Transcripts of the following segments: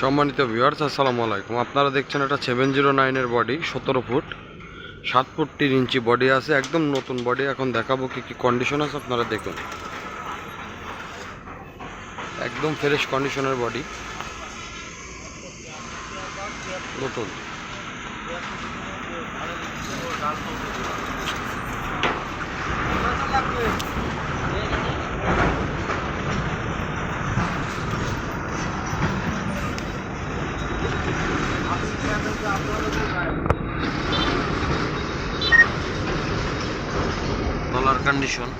সম্মানিত ভিউয়ার্স আসসালামু আলাইকুম। আপনারা দেখছেন এটা সেভেন জিরো নাইনের বডি সতেরো ফুট, সাত ফুট তিন ইঞ্চি বডি আছে, একদম নতুন বডি এখন দেখাবো কি কি কন্ডিশন আছে, আপনারা দেখুন। একদম ফ্রেশ কন্ডিশনের বডি নতুন। কন্ডিশন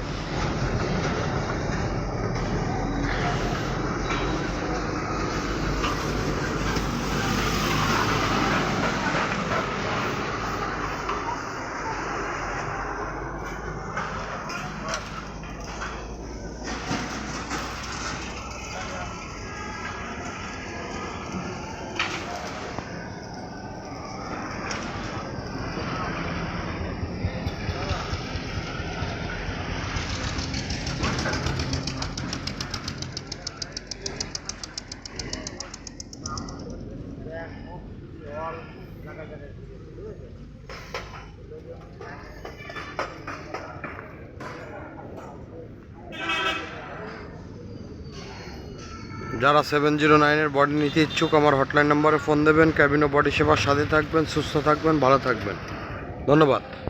যারা সেভেন জিরো নাইনের বডি নিতে ইচ্ছুক, আমার হটলাইন নম্বরে ফোন দেবেন ক্যাবিনো বডি সেবার সাথে থাকবেন, সুস্থ থাকবেন, ভালো থাকবেন। ধন্যবাদ।